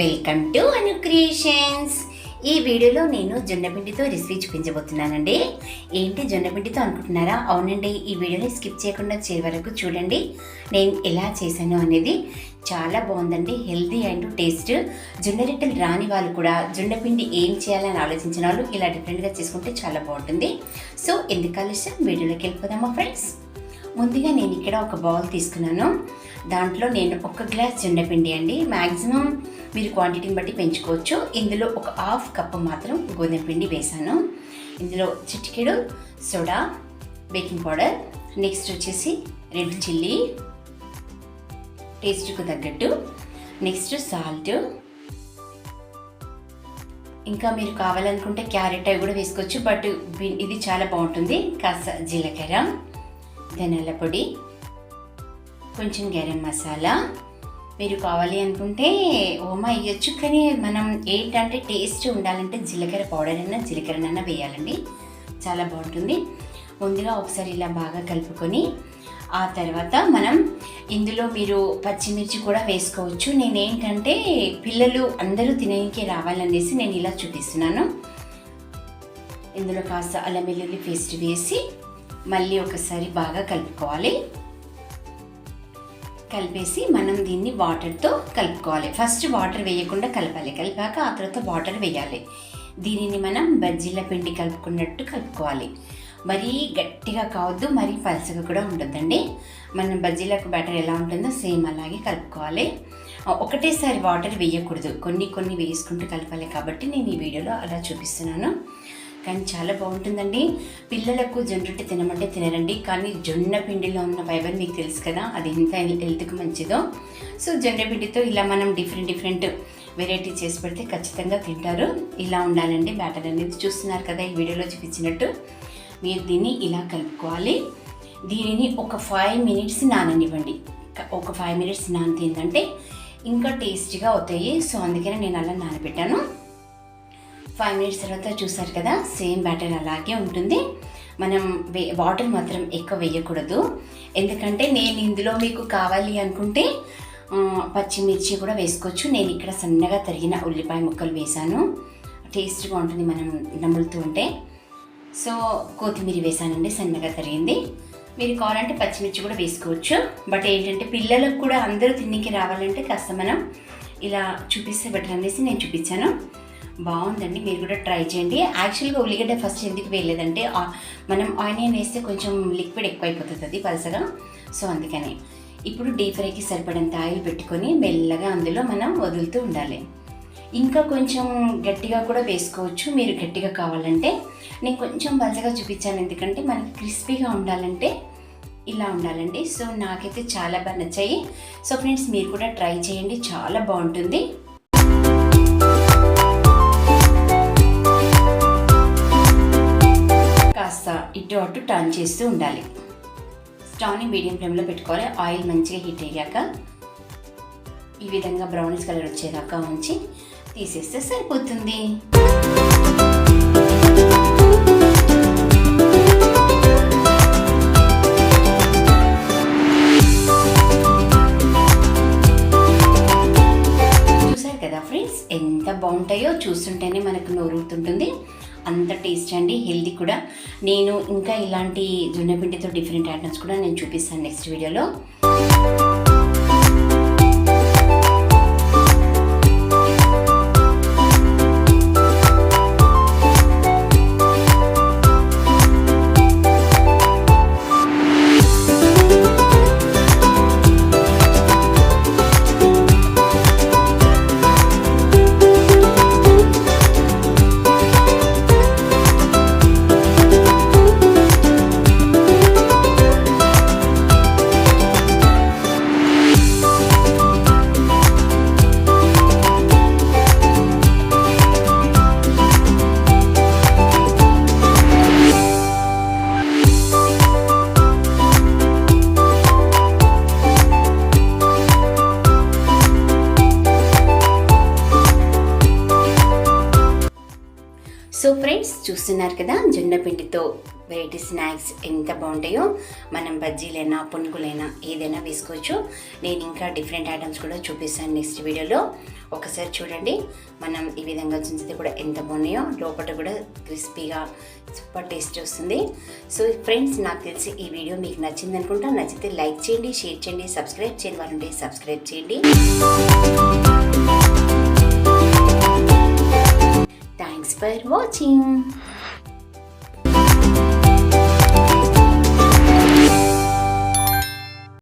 Welcome to Anu creations ఈ వీడియోలో నేను జొన్నపిండితో రెసిపీ చూపించబోతున్నానండి. ఏంటి జొన్నపిండితో అనుకుంటున్నారా? అవునండి ఈ వీడియోని స్కిప్ చేయకుండా చివరి వరకు చూడండి. నేను ఎలా చేశాను అనేది చాలా బాగుందండి హెల్తీ అండ్ టేస్ట్ జొన్న రొట్టెలు రాని వాళ్ళు కూడా జొన్నపిండి ఏం చేయాలని ఆలోచించిన వాళ్ళు ఇలా డిఫరెంట్గా చేసుకుంటే చాలా బాగుంటుంది. సో ఎందుకు ఆలోచన వీడియోలోకి వెళ్ళిపోదామా ఫ్రెండ్స్ ముందుగా నేను ఇక్కడ ఒక బౌల్ తీసుకున్నాను. దాంట్లో నేను ఒక గ్లాస్ జొన్నపిండి అండి. మ్యాక్సిమం మీరు క్వాంటిటీని బట్టి పెంచుకోవచ్చు. ఇందులో ఒక హాఫ్ కప్ మాత్రం గోధుమ పిండి వేసాను. ఇందులో చిటికెడు సోడా బేకింగ్ పౌడర్ నెక్స్ట్ వచ్చేసి రెడ్ చిల్లీ టేస్ట్కు తగ్గట్టు. నెక్స్ట్ సాల్ట్ ఇంకా మీరు కావాలనుకుంటే క్యారెట్ అవి కూడా వేసుకోవచ్చు బట్ ఇది చాలా బాగుంటుంది. కాస్త జీలకర్ర ధనియాల పొడి కొంచెం గరం మసాలా మీరు కావాలి అనుకుంటే ఓమా వేయచ్చు కానీ మనం ఏంటంటే టేస్ట్ ఉండాలంటే జీలకర్ర పౌడర్ అయినా జీలకర్రనైనా వేయాలండి. చాలా బాగుంటుంది. ముందుగా ఒకసారి ఇలా బాగా కలుపుకొని ఆ తర్వాత మనం ఇందులో మీరు పచ్చిమిర్చి కూడా వేసుకోవచ్చు. నేనేంటంటే పిల్లలు అందరూ తినేకి రావాలనేసి నేను ఇలా చూపిస్తున్నాను. ఇందులో కాస్త అల్లం వెల్లుల్లి పేస్ట్ వేసి మళ్ళీ ఒకసారి బాగా కలుపుకోవాలి. కలిపేసి మనం దీన్ని వాటర్తో కలుపుకోవాలి. ఫస్ట్ వాటర్ వేయకుండా కలపాలి. కలిపాక ఆ తర్వాత వాటర్ వేయాలి. దీనిని మనం బజ్జీల పిండి కలుపుకున్నట్టు కలుపుకోవాలి. మరీ గట్టిగా కావద్దు మరీ పలసగా కూడా ఉండొద్దండి. మనం బజ్జీలకు బ్యాటర్ ఎలా ఉంటుందో సేమ్ అలాగే కలుపుకోవాలి. ఒకటేసారి వాటర్ వేయకూడదు. కొన్ని కొన్ని వేసుకుంటూ కలపాలి కాబట్టి నేను ఈ వీడియోలో అలా చూపిస్తున్నాను. కానీ చాలా బాగుంటుందండి. పిల్లలకు జొన్న తినమంటే తినరండి. కానీ జొన్న పిండిలో ఉన్న ఫైబర్ మీకు తెలుసు కదా అది ఎంత హెల్త్కి మంచిదో. సో జొన్న పిండితో ఇలా మనం డిఫరెంట్ డిఫరెంట్ వెరైటీ చేసి పెడితే ఖచ్చితంగా తింటారు. ఇలా ఉండాలండి బ్యాటర్ అనేది. చూస్తున్నారు కదా ఈ వీడియోలో చూపించినట్టు. మీరు దీన్ని ఇలా కలుపుకోవాలి. దీనిని ఒక ఫైవ్ మినిట్స్ నాననివ్వండి. ఒక ఫైవ్ మినిట్స్ నానిందంటే ఇంకా టేస్టీగా అవుతాయి. సో అందుకనే నేను అలా నానబెట్టాను. ఫైవ్ మినిట్స్ తర్వాత చూసారు కదా సేమ్ బ్యాటర్ అలాగే ఉంటుంది. మనం వే వాటర్ మాత్రం ఎక్కువ వేయకూడదు. ఎందుకంటే నేను ఇందులో మీకు కావాలి అనుకుంటే పచ్చిమిర్చి కూడా వేసుకోవచ్చు. నేను ఇక్కడ సన్నగా తరిగిన ఉల్లిపాయ ముక్కలు వేశాను. టేస్ట్ బాగుంటుంది మనం నములుతూ ఉంటే. సో కొత్తిమీర వేసానండి సన్నగా తరిగింది. మీరు కావాలంటే పచ్చిమిర్చి కూడా వేసుకోవచ్చు. బట్ ఏంటంటే పిల్లలకు కూడా అందరూ తిన్నికి రావాలంటే కాస్త మనం ఇలా చూపిస్తే బెటర్ అనేసి నేను చూపించాను. బాగుందండి మీరు కూడా ట్రై చేయండి. యాక్చువల్గా ఉల్లిగడ్డ ఫస్ట్ ఎందుకు వేయలేదంటే మనం ఆనియన్ వేస్తే కొంచెం లిక్విడ్ ఎక్కువైపోతుంది అది పలసగా. సో అందుకని. ఇప్పుడు డీప్ ఫ్రైకి సరిపడంత ఆయిల్ పెట్టుకొని మెల్లగా అందులో మనం వదులుతూ ఉండాలి. ఇంకా కొంచెం గట్టిగా కూడా వేసుకోవచ్చు. మీరు గట్టిగా కావాలంటే నేను కొంచెం పలసగా చూపించాను. ఎందుకంటే మనకి క్రిస్పీగా ఉండాలంటే ఇలా ఉండాలండి. సో నాకైతే చాలా బాగా నచ్చాయి. సో ఫ్రెండ్స్ మీరు కూడా ట్రై చేయండి. చాలా బాగుంటుంది. కాస్త ఇటు అటు టర్న్ చేస్తూ ఉండాలి. స్టవ్ని మీడియం ఫ్లేమ్లో పెట్టుకోవాలి. ఆయిల్ మంచిగా హీట్ అయ్యాక ఈ విధంగా బ్రౌనిష్ కలర్ వచ్చేదాకా ఉంచి తీసేస్తే సరిపోతుంది. చూసారు కదా ఫ్రెండ్స్ ఎంత బాగుంటాయో చూస్తుంటేనే మనకు నోరుతుంటుంది అంత టేస్ట్ అండి హెల్దీ కూడా. నేను ఇంకా ఇలాంటి జొన్నపిండితో డిఫరెంట్ ఐటమ్స్ కూడా నేను చూపిస్తాను నెక్స్ట్ వీడియోలో సో ఫ్రెండ్స్ చూస్తున్నారు కదా జొన్న పిండితో వెరైటీ స్నాక్స్ ఎంత బాగుంటాయో మనం బజ్జీలైనా పునుగులైనా ఏదైనా వేసుకోవచ్చు. నేను ఇంకా డిఫరెంట్ ఐటమ్స్ కూడా చూపిస్తాను నెక్స్ట్ వీడియోలో. ఒకసారి చూడండి మనం ఈ విధంగా చూస్తే కూడా ఎంత బాగున్నాయో లోపల కూడా క్రిస్పీగా సూపర్ టేస్ట్ వస్తుంది. సో ఫ్రెండ్స్ నాకు తెలిసి ఈ వీడియో మీకు నచ్చింది అనుకుంటా. నచ్చితే లైక్ చేయండి షేర్ చేయండి సబ్స్క్రైబ్ చేయండి వారుంటే సబ్స్క్రైబ్ చేయండి. 亲。